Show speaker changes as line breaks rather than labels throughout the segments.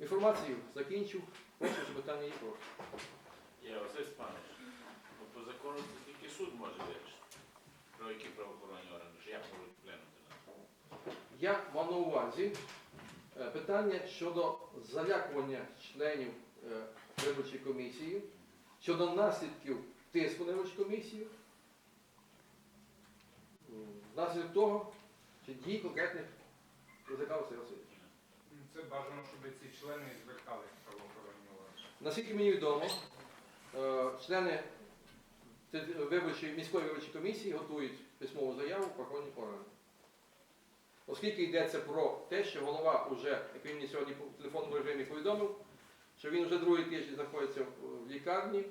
Інформацію закінчив. Прошу, що питання є прошу.
Я Василь Степанович, ну, по закону це тільки суд може вирішити. Про які правоохоронні органи, що як можуть вплинути на це.
Я мав на увазі е, питання щодо залякування членів е, виборчої комісії, щодо наслідків тиску на виборчу комісію, м, внаслідок того, чи дій конкретних Козака Василя Васильовича.
Це бажано, щоб ці члени звертались в правоохоронні органи.
Наскільки мені відомо, е, члени виборчої, міської виборчої комісії готують письмову заяву в правоохоронні органи. Оскільки йдеться про те, що голова вже, як він мені сьогодні по телефонному режимі повідомив, що він вже другий тиждень знаходиться в- в лікарні.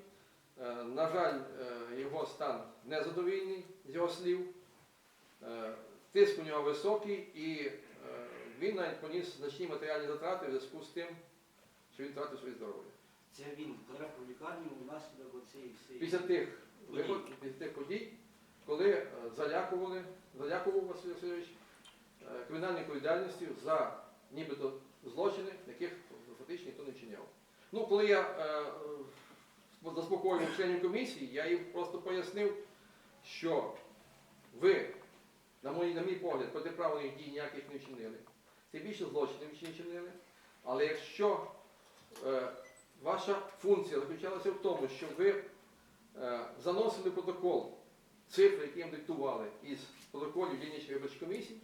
Е, На жаль, е, його стан незадовільний з його слів. Тиск у нього високий і він навіть поніс значні матеріальні затрати в зв'язку з тим, що він втратив своє здоров'я.
Це він потрапив в лікарню внаслідок оцієї всієї.
Після тих виход, після тих подій, коли е, залякували, залякував Василь Васильович е, кримінальною відповідальністю за нібито злочини, яких фактично ніхто не вчиняв. Ну, коли я е, е, заспокоював членів комісії, я їм просто пояснив, що ви, на мій, на мій погляд, протиправних дій ніяких не вчинили. Тим більше злочинів ще не. Але якщо е, ваша функція заключалася в тому, що ви е, заносили протокол цифри, які їм диктували із протоколів дільничних виборчих комісій,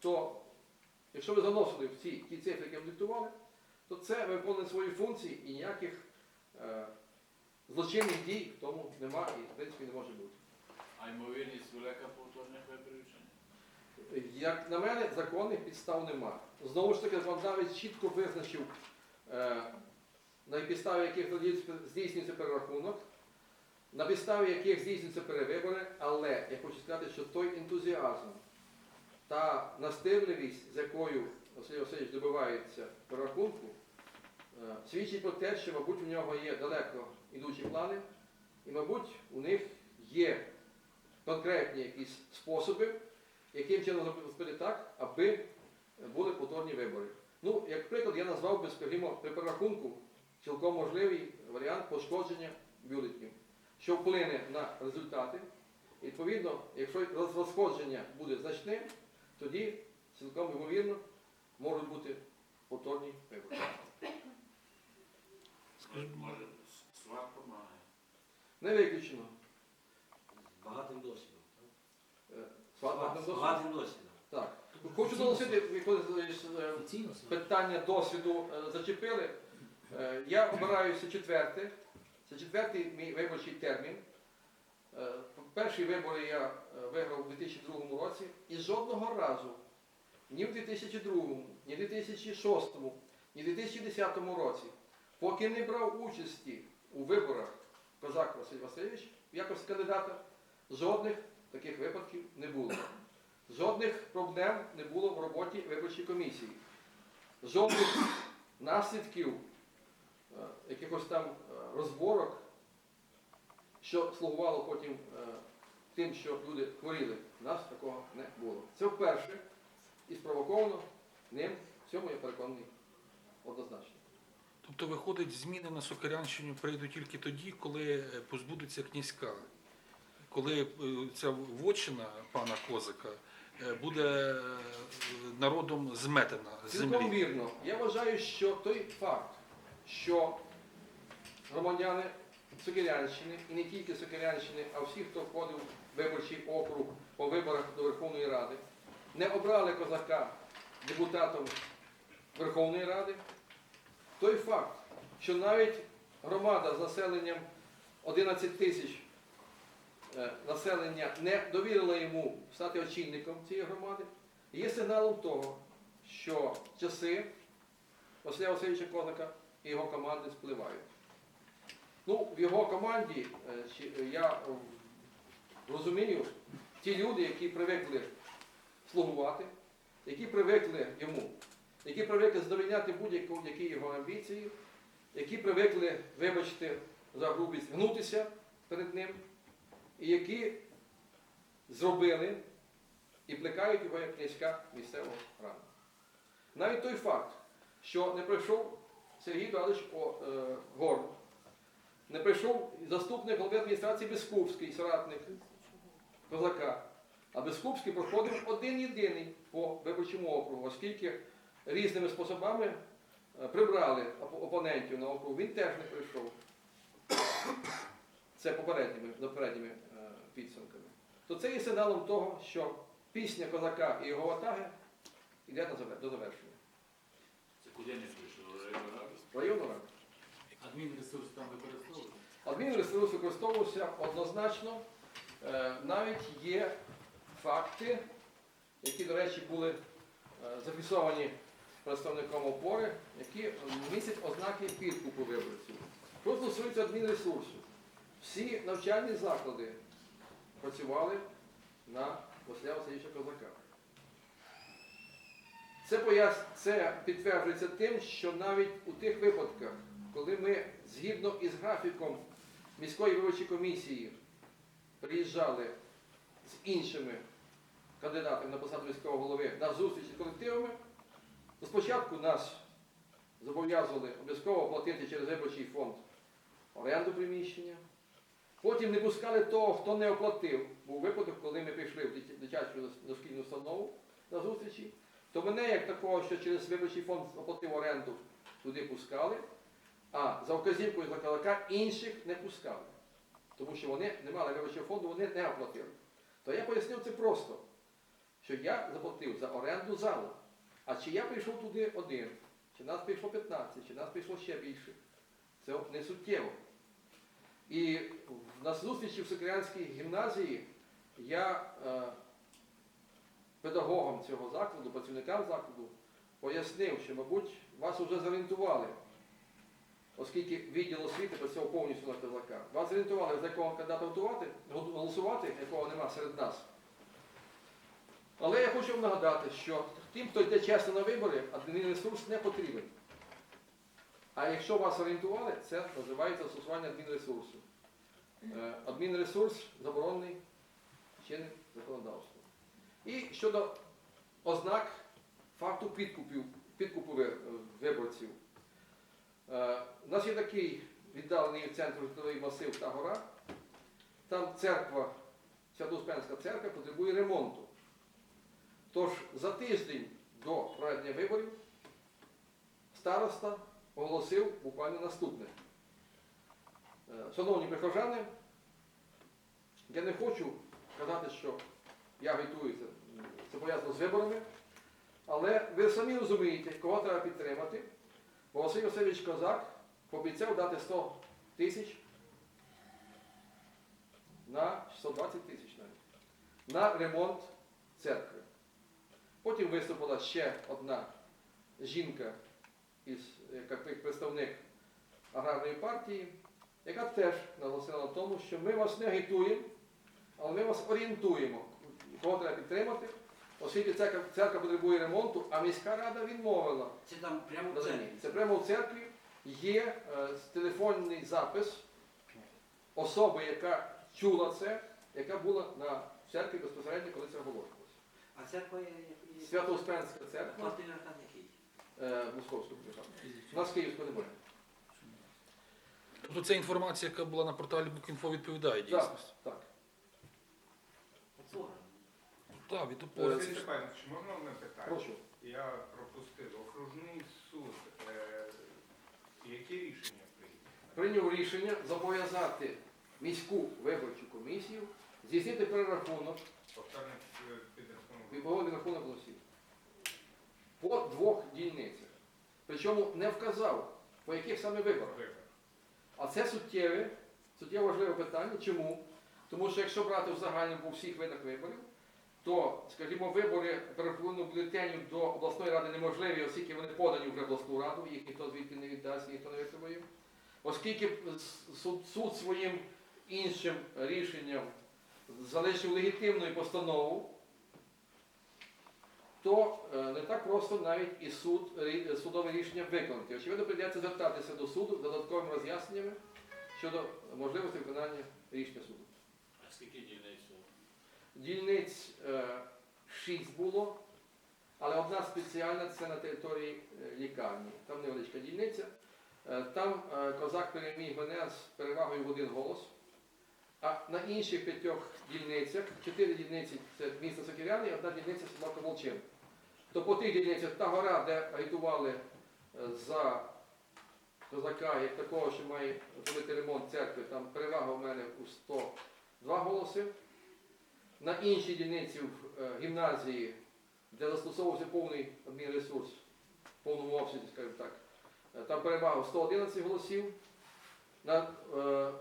то якщо ви заносили в ці ті цифри, які вам диктували, то це ви виконуєте свої функції і ніяких е, злочинних дій в тому нема і в принципі не може бути.
А ймовірність велика повторних виборів?
Як на мене, законних підстав нема. Знову ж таки, законодавець чітко визначив, е, на підставі яких здійснюється перерахунок, на підставі яких здійснюються перевибори, але я хочу сказати, що той ентузіазм та настирливість, з якою Василь Васильович добивається перерахунку, е, свідчить про те, що, мабуть, у нього є далеко йдучі плани, і, мабуть, у них є конкретні якісь способи, яким чином зробити так, аби були повторні вибори. Ну, як приклад, я назвав би, скажімо, при перерахунку цілком можливий варіант пошкодження бюлетнів, що вплине на результати. І, відповідно, якщо розходження буде значним, тоді цілком ймовірно можуть бути повторні вибори.
Може, сват допомагає.
Не виключено.
З багатим досвідом. так?
Е, сватбатним
З
досвідом.
Багатим досвідом.
Так. Хочу наголосити, коли е, питання досвіду е, зачепили. Е, Я обираюся четверте. Це четвертий мій виборчий термін. Е, Перші вибори я е, виграв у 2002 році і жодного разу ні в 2002, ні в 2006, ні в 2010 році, поки не брав участі у виборах Козак Василь Васильович в якості кандидата, жодних таких випадків не було. Жодних проблем не було в роботі виборчої комісії. Жодних наслідків е, якихось там е, розборок, що слугувало потім е, тим, що люди хворіли. У нас такого не було. Це вперше і спровоковано ним. В цьому я переконаний однозначно.
Тобто, виходить, зміни на Сокирянщині прийдуть тільки тоді, коли позбудеться князька. Коли е, ця вотчина пана Козика е, буде е, народом зметена
Цілком вірно. Я вважаю, що той факт, що громадяни Сокирянщини, і не тільки Сокирянщини, а всі, хто входив в виборчий округ по виборах до Верховної Ради, не обрали козака депутатом Верховної Ради. Той факт, що навіть громада з населенням 11 тисяч населення не довірила йому стати очільником цієї громади, є сигналом того, що часи Василя Васильовича Козака і його команди спливають. Ну, в його команді е, е, я е, розумію, ті люди, які привикли слугувати, які привикли йому, які привикли задовольняти будь-які його амбіції, які привикли, вибачте, за грубість, гнутися перед ним, які зробили і плекають його як князька місцевого раду. Навіть той факт, що не прийшов Сергій Валич Горд, не прийшов заступник голови адміністрації Бескупський, соратник Козака. А Бескупський проходив один єдиний по виборчому округу, оскільки різними способами е, прибрали опо- опонентів на округ, він теж не прийшов. Це попередніми, попередніми е, підсумками. То це є сигналом того, що пісня козака і його ватаги йде до завершення.
Це куди не прийшло? Районна.
Адмінресурс там використовується?
Адмінресурс використовувався однозначно. Е, Навіть є факти, які, до речі, були е, зафіксовані представником опори, які містять ознаки підкупу виборців. Що стосується адмінресурсу, всі навчальні заклади працювали на Василя Васильовича Козака. Це, пояс... це підтверджується тим, що навіть у тих випадках, коли ми згідно із графіком міської виборчої комісії приїжджали з іншими кандидатами на посаду міського голови на зустріч з колективами, то спочатку нас зобов'язували обов'язково платити через виборчий фонд оренду приміщення. Потім не пускали того, хто не оплатив. Був випадок, коли ми прийшли в дитячу дошкільну установу на зустрічі, то мене, як такого, що через виборчий фонд оплатив оренду, туди пускали, а за вказівкою заклика інших не пускали. Тому що вони не мали виборчого фонду, вони не оплатили. То я пояснив це просто, що я заплатив за оренду залу. А чи я прийшов туди один, чи нас прийшло 15, чи нас прийшло ще більше, це не суттєво. І на зустрічі в Сокирянській гімназії я е, педагогам цього закладу, працівникам закладу пояснив, що, мабуть, вас вже зорієнтували, оскільки відділ освіти працював повністю на козака. Вас зорієнтували, за якого кандидата голосувати, якого нема серед нас. Але я хочу вам нагадати, що тим, хто йде чесно на вибори, адмінресурс не потрібен. А якщо вас орієнтували, це називається застосування адмінресурсу. Е, Адмінресурс заборонений чинним законодавством. І щодо ознак факту підкупів, підкупу виборців. Е, У нас є такий віддалений від центру житловий масив та гора. Там церква, Свято-Успенська церква потребує ремонту. Тож за тиждень до проведення виборів староста оголосив буквально наступне. Е, Шановні прихожани, я не хочу казати, що я агітую це, це пов'язано з виборами, але ви самі розумієте, кого треба підтримати. Бо Василь Васильович Козак пообіцяв дати 100 тисяч на 120 тисяч навіть на ремонт церкви. Потім виступила ще одна жінка із як представник аграрної партії, яка теж наголосила на тому, що ми вас не агітуємо, але ми вас орієнтуємо, кого треба підтримати, оскільки церква, церква потребує ремонту, а міська рада відмовила.
Це там прямо в центрі.
Це прямо в церкві є е, телефонний запис особи, яка чула це, яка була на церкві безпосередньо, коли це оголошувалося.
А церква є-
Свято-Успенська церква Е, Московського держави. У нас Київського немає.
Тобто ця інформація, яка була на порталі Bookinfo, відповідає
Так,
дійсності.
так.
Опора.
Так, від опори. Це ж-
Степанович, можна одне питання?
Прошу.
Я пропустив. Окружний суд. Е, які рішення прийняли?
Прийняв рішення зобов'язати міську виборчу комісію здійснити перерахунок
Повторне е, підрахунок.
відповідний рахунок голосів по двох дільницях. Причому не вказав, по яких саме виборах.
Вибор.
А це суттєве, суттєво важливе питання. Чому? Тому що якщо брати в загальному по всіх видах виборів, то, скажімо, вибори перерахунку бюлетенів до обласної ради неможливі, оскільки вони подані вже в обласну раду, їх ніхто звідки не віддасть, ніхто не витримує. Оскільки суд, суд своїм іншим рішенням залишив легітимну постанову, то е, не так просто навіть і суд, судове рішення виконати. Очевидно, прийдеться звертатися до суду з додатковими роз'ясненнями щодо можливості виконання рішення суду.
А скільки дільниць?
Дільниць е, 6 було, але одна спеціальна це на території е, лікарні. Там невеличка дільниця. Там козак переміг мене з перевагою в один голос. А на інших п'ятьох дільницях, чотири дільниці це місто Сокиряни, і одна дільниця Собака Волчин. То по тих дільницях та гора, де агітували е, за козака, як такого, що має зробити ремонт церкви, там перевага у мене у 102 голоси. На іншій дільниці в е, гімназії, де застосовувався повний адмінресурс, в повному обсязі, скажімо так, е, там перевага 111 голосів. На е,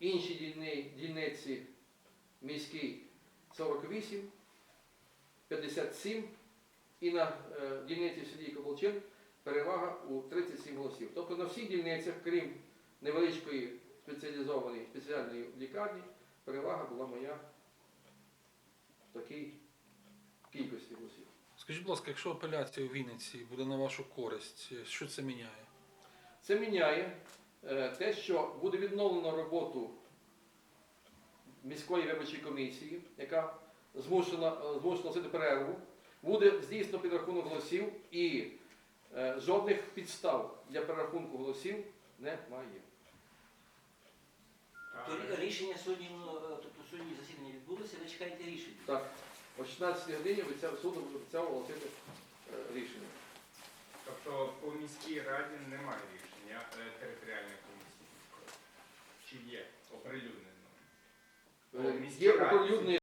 іншій дільни- дільниці міській 48, 57 і на е, дільниці в селі Коболчин перевага у 37 голосів. Тобто на всіх дільницях, крім невеличкої спеціалізованої спеціальної лікарні, перевага була моя в такій кількості голосів.
Скажіть, будь ласка, якщо апеляція у Вінниці буде на вашу користь, що це міняє?
Це міняє е, те, що буде відновлено роботу міської виборчої комісії, яка змушена, е, змушена носити перерву. Буде здійснено підрахунок голосів і е, жодних підстав для перерахунку голосів немає.
А,
То рі- рішення сьогодні, е, тобто сьогодні засідання відбулося, ви чекаєте рішення.
Так, о 16 годині обіцяв суд обіцяв оголосити е, рішення.
Тобто по міській раді немає рішення е, територіальної комісії. Чи є оприлюднено?
Е,
О,
Є
раді.
оприлюднений